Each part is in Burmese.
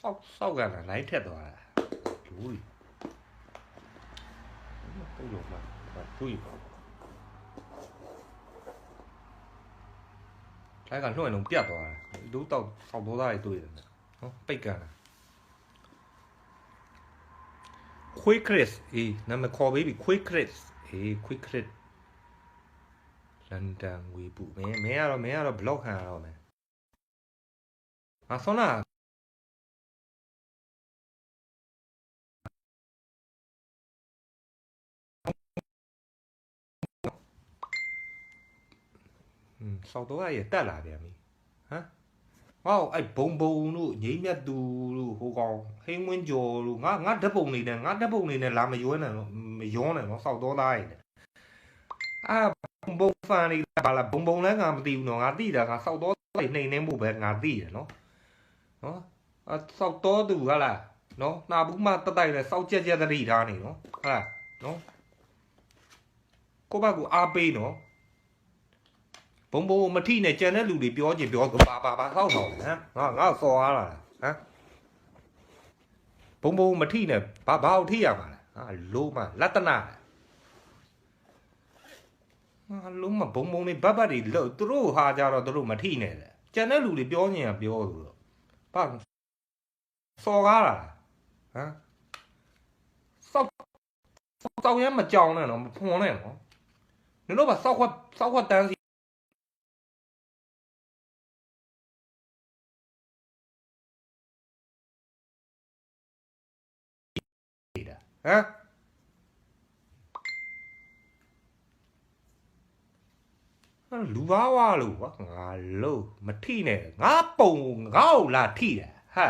စောက်စောက်ကလာလိုက်ထက်သွားတာလူကြီးပုံလုံးမှာသူ့ကြီးပါထိုက်ကလွှင့်လုံးပြတ်သွားတာလူတောက်စောက်သောသားတွေတွေ့တယ်နော်ပိတ်ကန်တာခွေးခရစ်အေးနာမည်ခေါ်ပေးပြီခွေးခရစ်အေးခွေးခရစ်လန်ဒန်ဝေပူမင်းမင်းကတော့မင်းကတော့ block ခံရတော့မယ်ငါဆုံးလား စောက်တော့ရတက်လာပြန်ပြီဟမ်ဟောအဲ့ဘုံဘုံတို့ငိမ့်မြတ်သူတို့ဟိုကောင်ဟိန်းဝင်းကျော်တို့ငါငါဓာတ်ပုံနေနဲ့ငါဓာတ်ပုံနေနဲ့လာမရွေးနဲ့တော့မယောနဲ့တော့စောက်တော့သားရည်နဲ့အာဘုံဘုံဖန်နေပါလားဘုံဘုံလည်းငါမသိဘူးနော်ငါသိတာငါစောက်တော့သားနှိမ်နှင်းဖို့ပဲငါသိတယ်နော်နော်အစောက်တော့သူဟာလားနော်နာဘူးမတတိုက်လဲစောက်ကြက်ကြက်သတိထားနေနော်ဟာလားနော်ကိုဘကူအားပေးနော် ဘုံဘုံမထိနဲ့ကြံတဲ့လူတွေပြောချင်ပြောပါပါပါဆောက်ဆောင်ဟမ်ငါငါစော်ရလာဟမ်ဘုံဘုံမထိနဲ့ဘာဘာကိုထိရမှာလဲဟာလုံးမလတ္တနာဟာလုံးမဘုံဘုံတွေဘတ်ဘတ်တွေလို့သူတို့ဟာကြတော့သူတို့မထိနဲ့လေကြံတဲ့လူတွေပြောချင်ရပြောလို့ဘာစော်ကားလာဟမ်စောက်စောက်ရမ်းမကြောင်နဲ့တော့မဖွန်နဲ့နော်နင်တို့ကစောက်ခွက်စောက်ခွက်တန်းစီ ဟမ်အဲ့လူဘာဝါလို့ကွာငါလို့မထိနဲ့ငါပုံငါ့ကိုလာထိတယ်ဟာ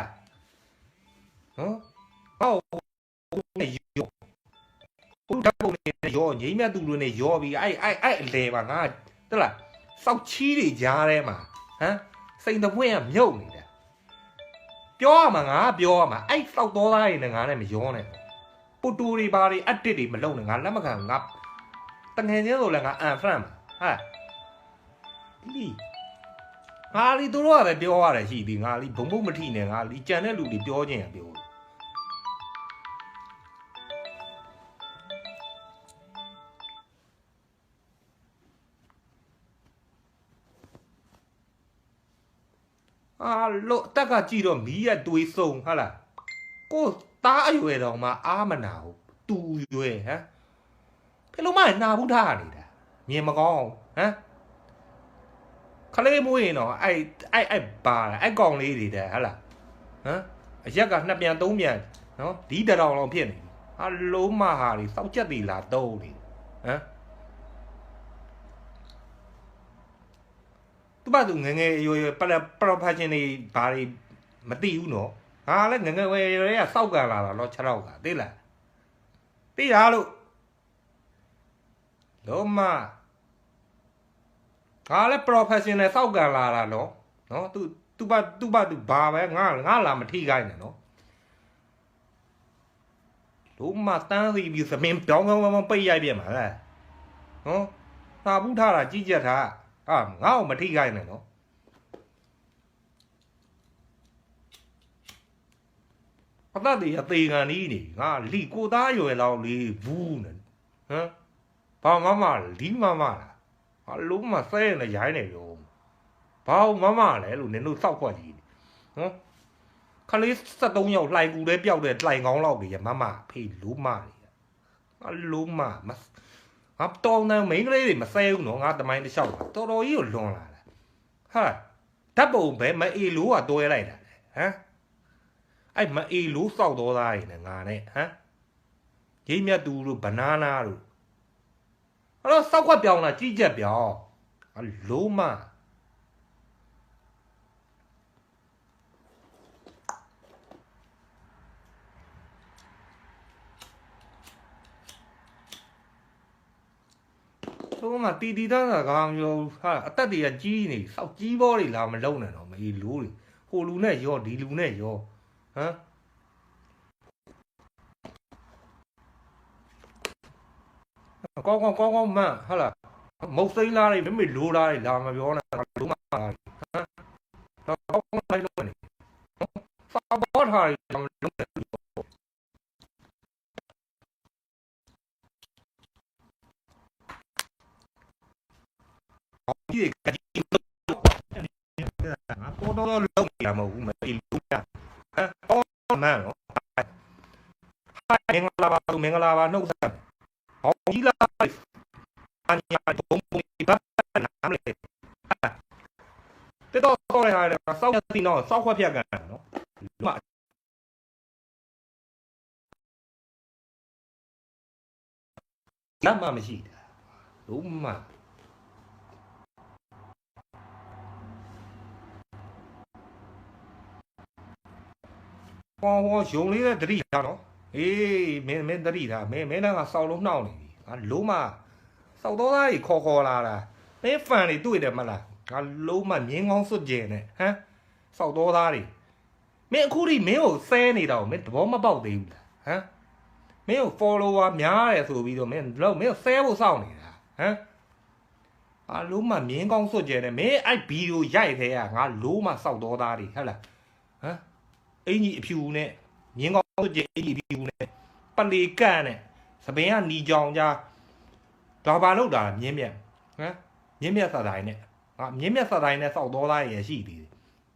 နော်ဟောနဲ့ရောဘုရားပုံနဲ့ရောငိမ့်မြတ်သူတွေနဲ့ရောပြီးအဲ့အဲ့အဲ့အလဲပါငါတလားစောက်ချီးတွေကြားထဲမှာဟမ်စိန်တပွင့်ကမြုပ်နေတယ်ပြောရမှာငါပြောရမှာအဲ့စောက်တော်သားတွေနဲ့ငါနဲ့မရောနဲ့ ပူတူတွေဘာတွေအတစ်တွေမလုံနဲ့ငါလက်မခံငါတငယ်ချင်းဆိုလဲငါအန်ဖရန့်ဟာလီငါလီတို့တော့ပဲပြောရတယ်ရှိသည်ငါလီဘုံဘုံမထိနဲ့ငါလီကြံတဲ့လူတွေပြောခြင်းရပြောအာလို့တက်ကကြည့်တော့မီးရတွေးဆုံဟာလားကို တားအရွယ်တော်မှအာမနာဘူးတူရွယ်ဟမ်ဖေလုံးမနာဘူးထားနေတာမြင်မကောင်းဟမ်ခလေးမွေးရင်တော့အဲ့အဲ့အဲ့ပါလားအဲ့ကောင်လေးတွေတဲ့ဟဟလားဟမ်အရက်ကနှစ်ပြန်သုံးပြန်နော်ဒီတရောင်လောက်ဖြစ်နေပြီအလုံးမဟာတွေစောက်ချက်တွေလာတုံးနေဟမ်သူဘာသူငယ်ငယ်ရွယ်ရွယ်ပရပရဖက်ရှင်တွေဘာတွေမသိဘူးနော် ငါလည်းငငယ်ဝယ်ရဲကစောက်ကန်လာတာเนาะ6ရောက်ကသိလားသိရလို့လုံးမငါလည်း professional စောက်ကန်လာတာเนาะเนาะ तू သူ့ဘာသူ့ဘာသူဘာပဲငါငါလာမထိခိုင်းနဲ့နော်လုံးမတန်းစီပြီးသမင်းပြောင်းကောင်းကောင်းပိတ်ရိုက်ပြန်ပါလားနော်သာဘူးထားတာကြီးကြက်ထားအာငါ့ကိုမထိခိုင်းနဲ့နော် အသက်တွေအသေးခံနီးနေငါလီကိုသားရွယ်လောက်လေးဘူးနဲ့ဟမ်ဘာမမလီမမလားဟာလုံးမဆဲနေရိုင်းနေရောဘာမမလဲလို့နင်တို့စောက်ခွက်ကြီးဟမ်ခလေး73ယောက်လှိုင်ကူတဲ့ပျောက်တဲ့လှိုင်ကောင်းလောက်ကြီးမမဖေးလုံးမတွေဟာလုံးမမငါတောင်းတဲ့မိန်းကလေးတွေမဆဲဘူးနော်ငါတမိုင်းတစ်လျှောက်တော်တော်ကြီးကိုလွန်လာတာဟာဓာတ်ပုံပဲမအေလိုးကတွဲလိုက်တာဟမ် အဲ့မအေလို့စောက်တော်သားတွေနဲ့ငါနဲ့ဟမ်ရိမ့်မြတ်သူတို့ဘနာနာတို့အဲ့တော့စောက်ခွက်ပြောင်းတာကြီးကြက်ပြောင်းအလုံးမလုံးမတီတီသားသာကောင်မျိုးဟာအသက်တွေကကြီးနေစောက်ကြီးဘောတွေလာမလုံးနဲ့တော့မအေလို့တွေဟိုလူနဲ့ရောဒီလူနဲ့ရော ဟမ်ကောင်းကောင်းကောင်းကောင်းမှန်ဟာလားမုတ်စိမ့်လားတွေမမေလိုလားတွေလာမပြောနဲ့လုံးမလားဟမ်တော့ကောင်းကောင်းလိုက်လို့နေစာဘောထား ကြီးကကြီးငါပေါ်တော့လုံးနေတာမဟုတ်ဘူးမအေးလုံးရဟမ်အော်မန်နော်ဟိုင်မ င်္ဂလာပါမင်္ဂလာပါနှုတ်ဆက်ဟောကြီးလာအညာဘုံဘုံဘတ်နာမလေးတက်တော့တော့ရတာစောက်စီနော်စောက်ခွက်ဖြတ်ကန်နော်မလမ်းမမရှိတာလုံးမဟောဟောယုံလေးတဲ့တတိထားနော် အေးမင်းမင်းတတိထားမင်းမင်းကစောက်လုံးနှောက်နေပြီငါလုံးမစောက်တော့သားကြီးခေါ်ခေါ်လာတာမင်းဖန်တွေတွေ့တယ်မလားငါလုံးမမြင်းကောင်းစွတ်ကျင်နဲ့ဟမ်စောက်တော့သားတွေမင်းအခုထိမင်းကိုဆဲနေတာကိုမင်းသဘောမပေါက်သေးဘူးလားဟမ်မင်းကို follower များတယ်ဆိုပြီးတော့မင်းလုံးမင်းကိုဆဲဖို့စောင့်နေတာဟမ်အာလုံးမမြင်းကောင်းစွတ်ကျင်နဲ့မင်းအဲ့ဗီဒီယိုရိုက်သေးရငါလုံးမစောက်တော့သားတွေဟုတ်လားဟမ်အင်ကြီးအဖြူနဲ့မြင်းကောင်း စွတ်ကျအင်ကြီးအဖြူနဲ့ပလေကန့်နဲ့သပင်ကနီကြောင်ကြားဒါပါလောက်တာမြင်းမြတ်ဟမ်မြင်းမြတ်စတိုင်းနဲ့ငါမြင်းမြတ်စတိုင်းနဲ့စောက်တော်သားရရှိသေးတယ်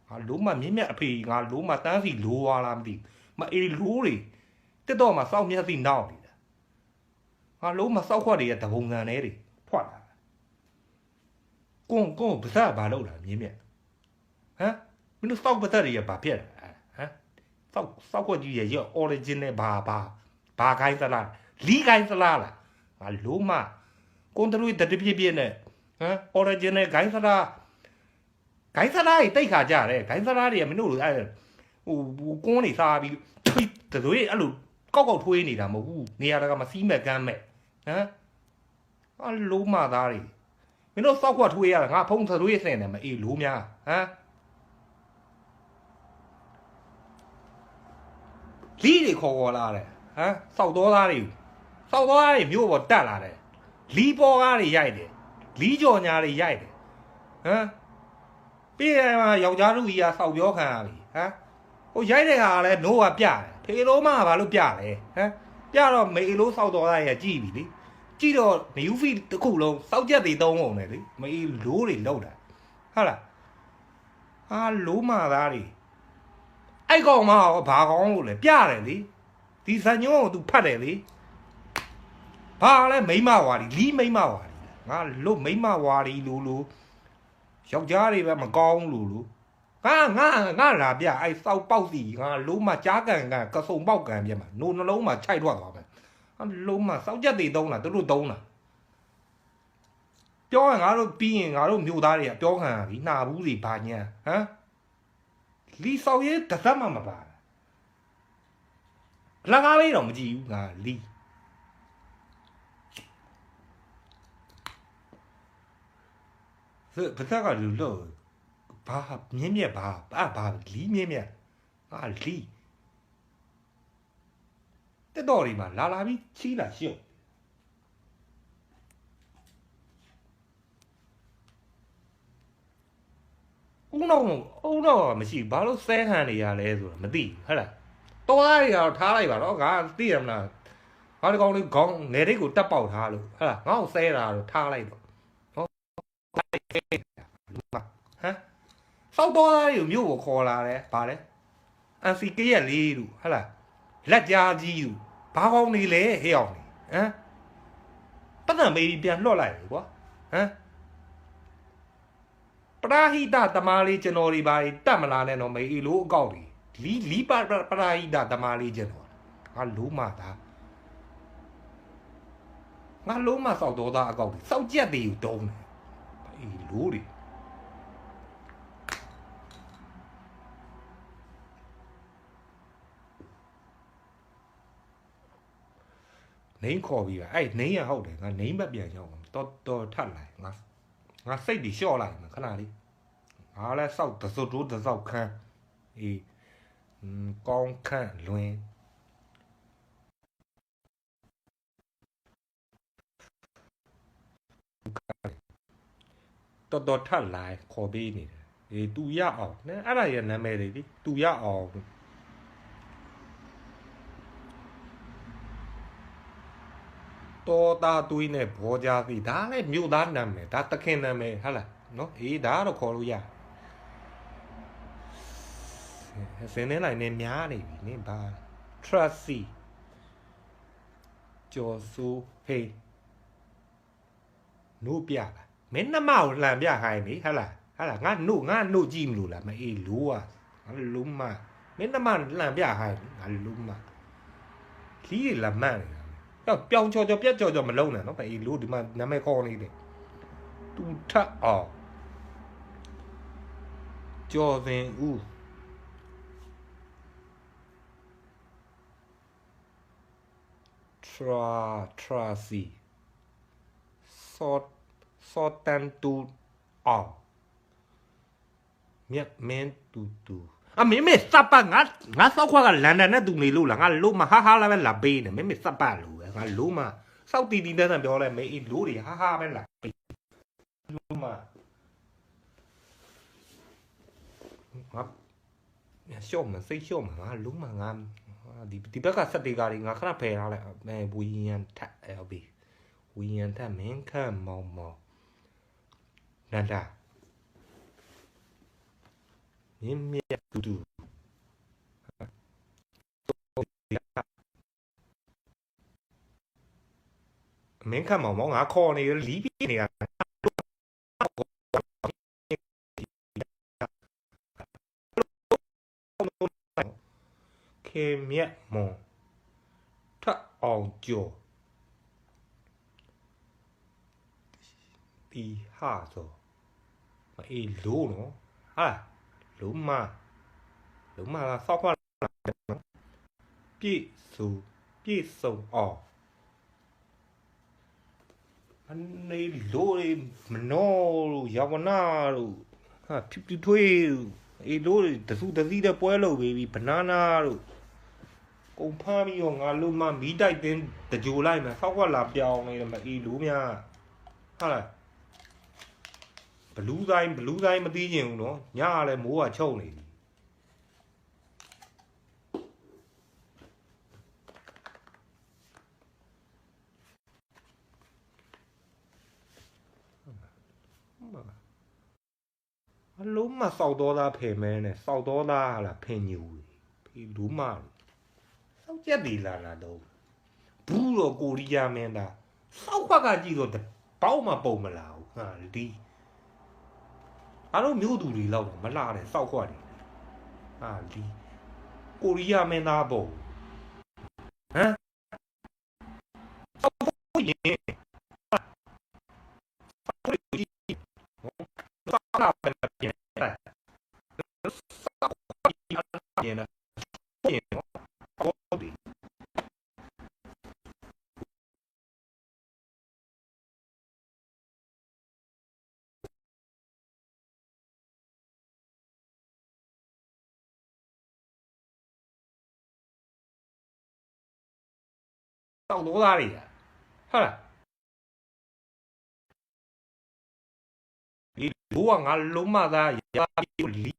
ငါလုံးမမြင်းမြတ်အဖေငါလုံးမတန်းစီလိုွာလားမသိဘူးမအေးလိုးတွေတက်တော့မှစောက်မျက်စိနောက်နေတာငါလုံးမစောက်ခွက်တွေရဲ့တပုံစံလေးတွေဖွက်လာကွန်ကွန်ပစားဘာလောက်လာမြင်းမြတ်ဟမ်မင်းတို့စောက်ပသက်တွေရဘာဖြစ်လာဟမ် စောက်စောက်ခွက်ကြီးရဲ့ရော origin နဲ့ဘာဘာဘာခိုင်းသလားလီခိုင်းသလားလားငါလုံးမကွန်ထရိုးတတပြည့်ပြည့်နဲ့ဟမ် origin နဲ့ခိုင်းသလားခိုင်းသလားတိတ်ခါကြတယ်ခိုင်းသလားတွေကမင်းတို့လိုအဲဟိုကွန်းနေစားပြီးထွေးတတွေအဲ့လိုကောက်ကောက်ထွေးနေတာမဟုတ်ဘူးနေရာတကမစီးမဲ့ကမ်းမဲ့ဟမ်အလုံးမသားတွေမင်းတို့စောက်ခွက်ထွေးရတာငါဖုံးသတွေးစင်တယ်မအေးလိုးများဟမ် လီတွေခေါ်ခေါ်လာတယ်ဟမ်စောက်တော်သားတွေစောက်တော်သားတွေမြို့ပေါ်တက်လာတယ်လီပေါ်ကားတွေရိုက်တယ်လီကြော်ညာတွေရိုက်တယ်ဟမ်ပြီးရင်မှယောက်ျားတို့ကြီးကစောက်ပြောခံရပြီဟမ်ဟိုရိုက်တဲ့ခါကလည်းနိုးကပြတယ်ဖေလိုမဘာလို့ပြလဲဟမ်ပြတော့မေလိုစောက်တော်သားရဲ့ကြည်ပြီလေကြည့်တော့နယူဖီတစ်ခုလုံးစောက်ချက်တွေသုံးအောင်လေလေမေလိုးတွေလောက်တာဟုတ်လားဟာလိုးမသားတွေ အဲ့ကောင်မကဘာကောင်လို့လဲပြတယ်လေဒီဇန်ညုံကို तू ဖတ်တယ်လေဘာလဲမိမဝါဒီလီမိမဝါဒီငါလို့မိမဝါဒီလို့လို့ယောက်ျားတွေပဲမကောင်းလို့လို့ငါငါငါလာပြအဲ့စောက်ပေါက်စီငါလုံးမကြားကန်ကန်ကစုံပေါက်ကန်ပြမှာနိုးနှလုံးမှာခြိုက်ထွက်သွားမယ်အလုံးမစောက်ချက်တွေသုံးတာသူတို့သုံးတာပြောရင်ငါတို့ပြီးရင်ငါတို့မျိုးသားတွေကပြောခံရပြီနှာဘူးစီဘာညာဟမ် လီဆောက်ရဲတစ်သက်မှမပါအလကားလေးတော့မကြည့်ဘူးငါလီစဘာသာကလူလို့ဘာမြင်းမြက်ဘာဘာဘာလီမြင်းမြက်ငါလီတက်တော်ဒီမှာလာလာပြီးချီးလာရှုပ် ဦးတော့ဦးတော့မရှိဘာလို့ဆဲခံနေရလဲဆိုတော့မသိဘူးဟဲ့လားတော်သားတွေကတော့ထားလိုက်ပါတော့ငါသိရမလားငါဒီကောင်လေးခေါင်းငယ်လေးကိုတက်ပေါက်ထားလို့ဟဲ့လားငါ့ကိုဆဲတာတော့ထားလိုက်တော့ဟုတ်ဟမ်စောက်တော်သားတွေကိုမြို့ကိုခေါ်လာတယ်ဗါလဲအန်စီကရက်လေးလူဟဲ့လားလက်ကြားကြီးလူဘာကောင်းနေလဲဟဲ့အောင်နေဟမ်ပတ်သက်မေးပြီးပြန်လွှတ်လိုက်ပြီကွာဟမ် ပရာဟိတတမားလေးကျွန်တော်တွေပါတတ်မလားနဲ့တော့မေအီလိုအကောက်တွေလီလီပပရာဟိတတမားလေးကျွန်တော်ငါလုံးမသားငါလုံးမစောက်တော်သားအကောက်တွေစောက်ကြက်တွေယူတုံးတယ်အေးလိုတွေနေခေါ်ပြီးပါအဲ့နေရဟုတ်တယ်ငါနေမပြန်ရောက်အောင်တော်တော်ထပ်လိုက်ငါ ငါစိတ်တွေလျှော့လိုက်မှာခဏလေးငါလည်းစောက်တစုတ်တိုးတစောက်ခန်းအေးอืมကောင်းခန့်လွင်တော်တော်ထပ်လာခေါ်ပေးနေတယ်အေး तू ရအောင်နဲအဲ့ဒါရဲ့နာမည်တွေဒီ तू ရအောင် တော်သားသွေးနဲ့ဘောကြသည်ဒါလည်းမြို့သားနာမည်ဒါတခင်နာမည်ဟုတ်လားနော်အေးဒါကတော့ခေါ်လို့ရစင်းနေလိုက်နေများနေပြီနင်ဘာ trusty ကျော်စိုးဟေးနို့ပြလားမင်းနှမကိုလှန်ပြဟိုင်းပြီဟဟလားဟလားငါနို့ငါနို့ကြည့်မလို့လားမအေးလိုးอ่ะငါလုံးမမင်းနှမလှန်ပြဟိုင်းငါလုံးမခီးရလာမန့်နေတာ တော့ပြောင်ချော်ချော်ပြက်ချော်ချော်မလုံးနဲ့နော်မအေးလိုးဒီမှာနာမည်ခေါ်နေတယ်တူထက်အောင်ကျော်စင်ဦး tra tracy စောစောတန်တူအောင်မြက်မင်းတူတူအမေမေစပ်ပါငါငါစောက်ခွာကလန်ဒန်နဲ့သူနေလို့လားငါလို့မဟာဟာလာပဲလာပေးနေမေမေစပ်ပါလို့ပဲ ငါလို့မစောက်တီတီတဲ့ဆန်ပြောလဲမေအေးလို့တွေဟာဟာပဲလာပေးလို့မငါရှော့မစိတ်ရှော့မငါလို့မငါဒီဒီဘက်ကစက်တေကာတွေငါခဏဖယ်ထားလိုက်အဲဝီယန်ထက် LB ဝီယန်ထက်မင်းခန့်မောင်မောင်နန္ဒာမြင်းမြတ်တူတူ မင်းခန့်မောင်မောင်ငါခေါ်နေလီးပြနေတာခေမြတ်မွန်ထက်အောင်ကျော်တီဟာဆိုမအေးလို့နော်ဟာလုံးမလုံးမလာစောက်ခွာပြည့်စုံပြည့်စုံအောင်အ နေလို့လေမနောလို့ယဝနာလို့ဟာဖြူဖြူထွေးလို့အေးလို့တစုတစည်းတဲ့ပွဲလုပ်ပေးပြီးဘနာနာလို့ကုန်ဖမ်းပြီးတော့ငါလို့မမီးတိုက်တင်းတကြိုလိုက်မယ်ဆောက်ခွက်လာပြောင်းနေတယ်မအေးလို့များဟာလားဘလူးတိုင်းဘလူးတိုင်းမသိကျင်ဘူးနော်ညကလည်းမိုးကချုပ်နေပြီ အလုံးမစောက်တော်သားဖယ်မဲနဲ့စောက်တော်သားဟာလားဖင်ညူဖေလူမစောက်ချက်ဒီလာလာတော့ဘူးတော့ကိုရီးယားမင်းသားစောက်ခွက်ကကြည့်တော့ပေါက်မှပုံမလာဘူးဟာဒီအားလုံးမျိုးသူတွေလောက်မလာတယ်စောက်ခွက်တွေဟာဒီကိုရီးယားမင်းသားပုံဟမ်စောက်ခွက်ရင်စောက်ခွက်ကြီးစောက်လာပဲ တောက်တော့သားတွေอ่ะဟုတ်လားဒီဘောကငါလုံးမသားရာပြီးလီ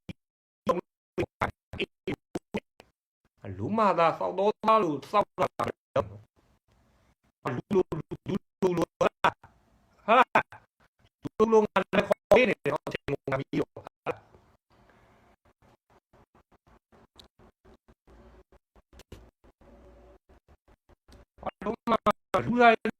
လုံးမသားစောက်တော့သားလို့စောက်တာလူလူလူလူလူဟာလူလူငါလည်းခေါ်နေတယ်တော့ချိန်ငါပြီးရော လုံးမလူလိုက်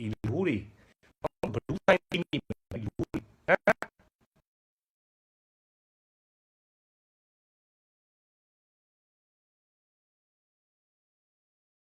အီလူတွေဘလူးတိုင်းမိ